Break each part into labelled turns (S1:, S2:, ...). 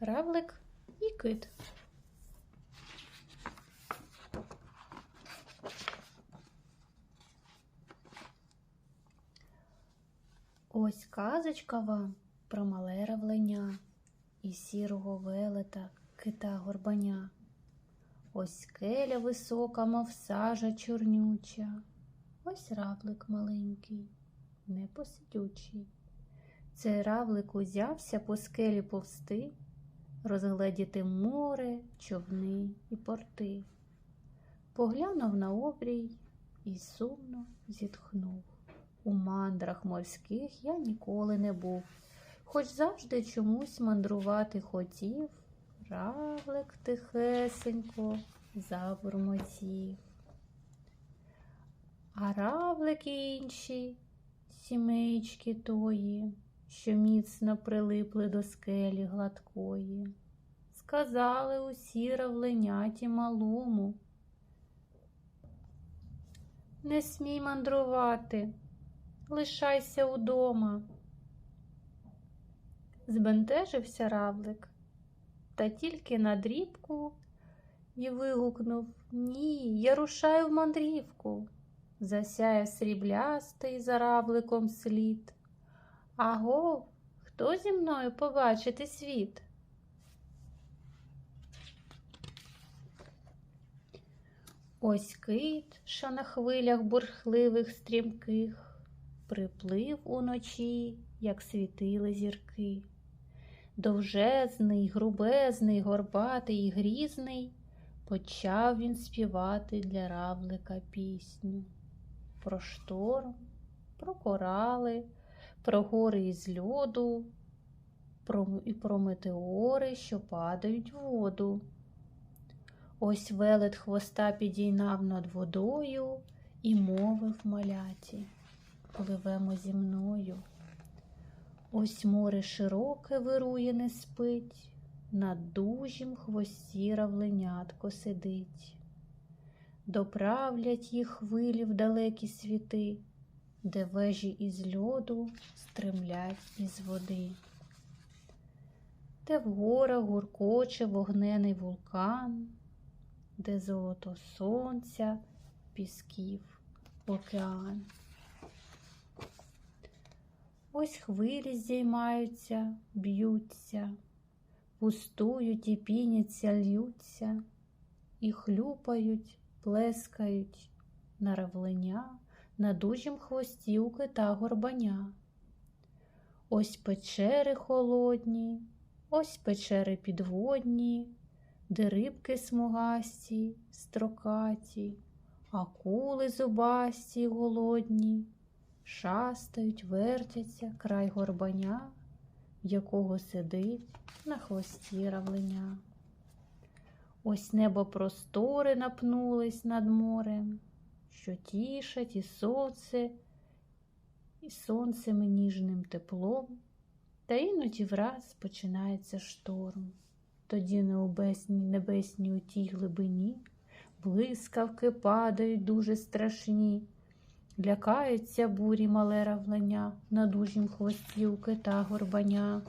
S1: равлик і кит. Ось казочка вам про мале равленя і сірого велета кита горбаня. Ось скеля висока, мов сажа чорнюча, ось равлик маленький, непосидючий. Цей равлик узявся по скелі повсти, розгледіти море, човни і порти. Поглянув на обрій і сумно зітхнув. У мандрах морських я ніколи не був, хоч завжди чомусь мандрувати хотів, равлик тихесенько забурмотів. А равлики інші, сімейчки тої, що міцно прилипли до скелі гладкої, сказали усі равленяті малому. Не смій мандрувати, лишайся удома. Збентежився равлик, та тільки на дрібку і вигукнув Ні, я рушаю в мандрівку. Засяяв сріблястий за равликом слід. Аго, хто зі мною побачити світ? Ось кит, що на хвилях бурхливих стрімких, приплив уночі, як світили зірки. Довжезний, грубезний, горбатий і грізний, почав він співати для равлика пісню. Про шторм, про корали, про гори із льоду, і про метеори, що падають в воду. Ось велет хвоста підійнав над водою і мовив маляті, пливемо зі мною. Ось море широке вирує, не спить, на дужім хвості равленятко сидить. Доправлять їх хвилі в далекі світи, де вежі із льоду стремлять із води. Де в горах гуркоче вогнений вулкан, де золото сонця, пісків океан. Ось хвилі здіймаються, б'ються, пустують і піняться, льються, і хлюпають, плескають на равлення, на дужім хвості у кита горбаня. Ось печери холодні, ось печери підводні, де рибки смугасті, строкаті, акули зубасті голодні, шастають, вертяться край горбаня, в якого сидить на хвості равленя. Ось небо простори напнулись над морем, що тішать і сонце, і сонцем і ніжним теплом, та іноді враз починається шторм. Тоді на обесній небесній у тій глибині блискавки падають дуже страшні, лякаються бурі мале равлення на дужім хвості у кита горбаня.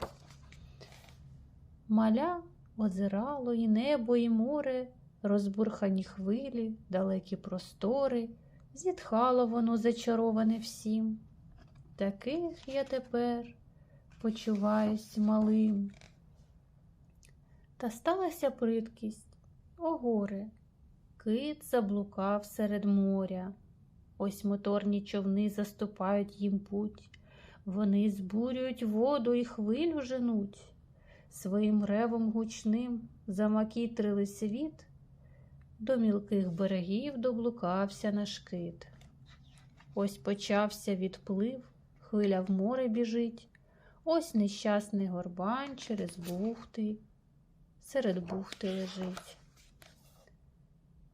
S1: Маля озирало і небо, і море, розбурхані хвилі, далекі простори, зітхало воно зачароване всім. Таких я тепер почуваюсь малим. Та сталася придкість, о горе, кит заблукав серед моря. Ось моторні човни заступають їм путь, вони збурюють воду і хвилю женуть. Своїм ревом гучним замакітрили світ, до мілких берегів доблукався наш кит. Ось почався відплив, хвиля в море біжить, ось нещасний горбань через бухти серед бухти лежить.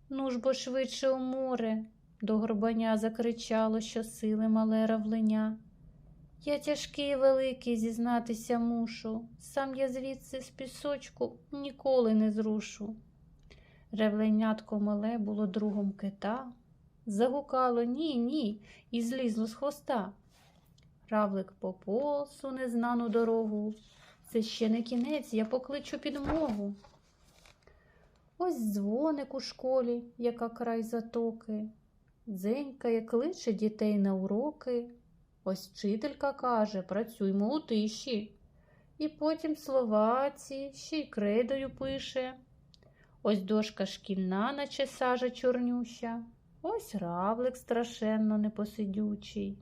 S1: Ну ж бо швидше у море, до горбаня закричало, що сили мале равленя. Я тяжкий і великий, зізнатися мушу, сам я звідси з пісочку ніколи не зрушу. Ревленятко мале було другом кита, загукало ні, ні, і злізло з хвоста. Равлик пополз у незнану дорогу, це ще не кінець, я покличу підмогу. Ось дзвоник у школі, яка край затоки, дзенькає, кличе дітей на уроки. Ось вчителька каже, працюймо у тиші. І потім слова ці ще й крейдою пише. Ось дошка шкільна, наче сажа чорнюща, ось равлик страшенно непосидючий.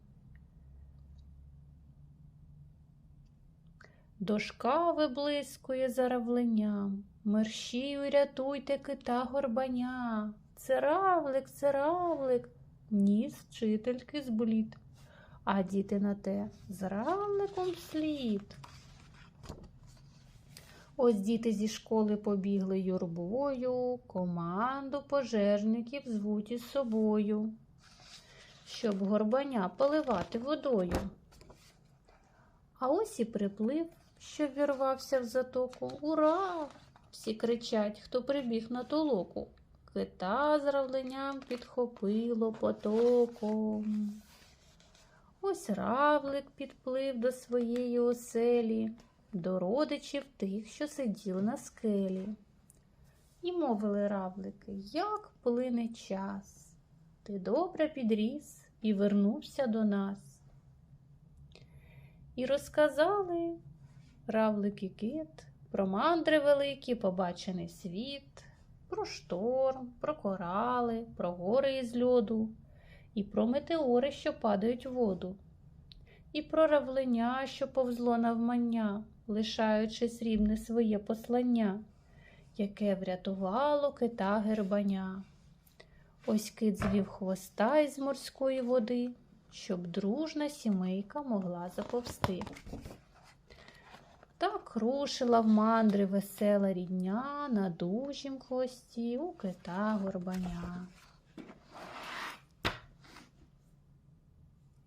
S1: Дошка виблискує за равленням, мерщію рятуйте кита горбаня. Це равлик, це равлик, ніс вчительки зблід, а діти на те з равликом слід. Ось діти зі школи побігли юрбою, команду пожежників звуть із собою, щоб горбаня поливати водою. А ось і приплив, що вірвався в затоку. Ура! Всі кричать, хто прибіг на толоку. Кита з равленням підхопило потоком. Ось равлик підплив до своєї оселі, до родичів тих, що сиділи на скелі. І мовили равлики, як плине час. Ти добре підріс і вернувся до нас. І розказали равлик і кит про мандри великі, побачений світ, про шторм, про корали, про гори із льоду, і про метеори, що падають в воду, і про равлення, що повзло навмання, лишаючи срібне своє послання, яке врятувало кита гербаня. Ось кит звів хвоста із морської води, щоб дружна сімейка могла заповсти. Так рушила в мандри весела рідня на дужім хвості у кита горбаня.